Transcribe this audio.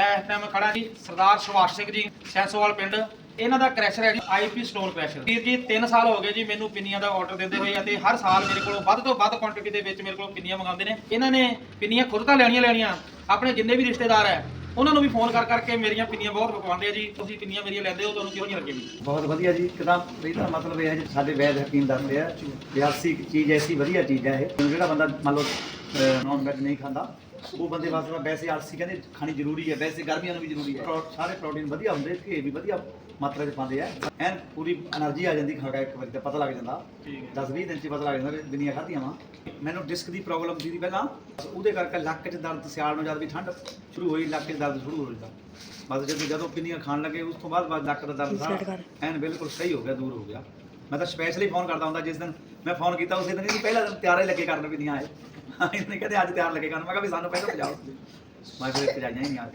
ਮੈਂ ਇਸ ਟਾਈਮ ਖੜਾ ਜੀ ਸਰਦਾਰ ਸੁਭਾਸ਼ ਸਿੰਘ ਜੀ, ਸੈਂਸੋਵਾਲ ਪਿੰਡ। ਇਹਨਾਂ ਦਾ ਕ੍ਰੈਸ਼ਰ ਹੈ ਜੀ ਆਈਪੀ ਸਟੋਨ ਕ੍ਰੈਸ਼ਰ ਵੀਰ ਜੀ 3 ਸਾਲ ਹੋ ਗਏ ਜੀ ਮੈਨੂੰ ਪਿੰਨੀਆਂ ਦਾ ਆਰਡਰ ਦਿੰਦੇ ਹੋਏ ਅਤੇ ਹਰ ਸਾਲ ਮੇਰੇ ਕੋਲੋਂ ਵੱਧ ਤੋਂ ਵੱਧ ਕੁਆਂਟੀਟੀ ਦੇ ਵਿੱਚ ਮੇਰੇ ਕੋਲੋਂ ਪਿੰਨੀਆਂ ਮੰਗਾਉਂਦੇ ਨੇ। ਇਹਨਾਂ ਨੇ ਪਿੰਨੀਆਂ ਖੁਦ ਤਾਂ ਲੈਣੀਆਂ ਲੈਣੀਆਂ, ਆਪਣੇ ਜਿੰਨੇ ਵੀ ਰਿਸ਼ਤੇਦਾਰ ਹੈ, ਉਹਨਾਂ ਨੂੰ ਵੀ ਫੋਨ ਕਰ ਕਰਕੇ ਮੇਰੀਆਂ ਪਿੰਨੀਆਂ ਬਹੁਤ ਪਕਵਾਉਂਦੇ ਆ ਜੀ। ਤੁਸੀਂ ਪਿੰਨੀਆਂ ਮੇਰੀਆਂ ਲੈਂਦੇ ਹੋ, ਤੁਹਾਨੂੰ ਕਿਉਂ ਨਹੀਂ ਲੱਗੇ ਵੀ ਬਹੁਤ ਵਧੀਆ ਜੀ, ਇੱਕਦਮ ਇਹਦਾ ਮਤਲਬ ਇਹ ਹੈ ਜੀ, ਸਾਡੇ ਵੈਦ ਹਕੀਮ ਦੱਸਦੇ ਆ, ਵੀ ਚੀਜ਼, ਐਸੀ ਵਧੀਆ ਚੀਜ਼ ਹੈ ਇਹ। ਜਿਹੜਾ ਬੰਦਾ ਮੰਨ ਲਓ ਨੌਨ ਵੈਜ ਨਹੀਂ ਖਾਂਦਾ ਉਹ ਬੰਦੇ ਵਾਸਤੇ ਤਾਂ ਵੈਸੇ ਆਲਸੀ ਕਹਿੰਦੇ ਖਾਣੀ ਜ਼ਰੂਰੀ ਹੈ ਵੈਸੇ ਗਰਮੀਆਂ ਨੂੰ ਵੀ ਜ਼ਰੂਰੀ ਹੈ। ਪ੍ਰੋ- ਸਾਰੇ ਪ੍ਰੋਟੀਨ ਵਧੀਆ ਹੁੰਦੇ ਘੇ ਵੀ ਵਧੀਆ ਮਾਤਰਾ 'ਚ ਪਾਉਂਦੇ ਆ। ਐਨ ਪੂਰੀ એનર્ਜੀ ਆ ਜਾਂਦੀ ਖਾ ਕੇ ਇੱਕ ਵਾਰੀ ਤਾਂ ਪਤਾ ਲੱਗ ਜਾਂਦਾ। ਠੀਕ ਹੈ। 10 20 ਦਿਨ 'ਚ ਪਤਾ ਲੱਗ ਜਾਂਦਾ ਵੀ ਦੁਨੀਆ ਖਾਧੀਆਂ ਵਾ। ਮੈਨੂੰ ਡਿਸਕ ਦੀ ਪ੍ਰੋਬਲਮ ਸੀ ਪਹਿਲਾਂ ਉਹਦੇ ਕਰਕੇ ਲੱਕ 'ਚ ਦਰਦ ਸਿਆਲ ਨੂੰ ਜਦ ਵੀ ਠੰਡ ਸ਼ੁਰੂ ਹੋਈ ਲੱਕ 'ਚ ਦਰਦ ਸ਼ੁਰੂ ਹੋ ਜਾਂਦਾ। ਬਸ ਜਦੋਂ ਜਦੋਂ ਪਿੰਨੀਆਂ ਖਾਣ ਲੱਗੇ ਉਸ ਤੋਂ ਬਾਅਦ ਬਾਅਦ ਲੱਕ ਦਾ ਦਰਦ ਸਾਰਾ ਐਨ ਬਿਲਕੁਲ ਸਹੀ ਹੋ ਗਿਆ ਦੂਰ ਹੋ ਗਿਆ। ਮੈਂ ਤਾਂ ਸਪੈਸ਼ਲੀ ਫੋਨ ਕਰਦਾ ਹੁੰਦਾ ਜਿਸ ਦਿਨ ਮੈਂ ਫੋਨ ਕੀਤਾ ਉਸੇ ਦਿਨ ਹੀ ਪਹਿਲਾ ਦਿਨ ਤਿਆਰੇ ਲੱਗੇ ਕਰਨ ਵੀ ਨਹੀਂ ਆਏ। ਇਹਨੇ ਕਹਿੰਦੇ ਅੱਜ ਤਿਆਰ ਲੱਗੇ ਕਰਨ ਮੈਂ ਕਿਹਾ ਵੀ ਸਾਨੂੰ ਪਹਿਲਾਂ ਪਜਾਓ ਮੈਂ ਫਿਰ ਪਜਾਈਆਂ ਹੀ ਨਹੀਂ ਆ।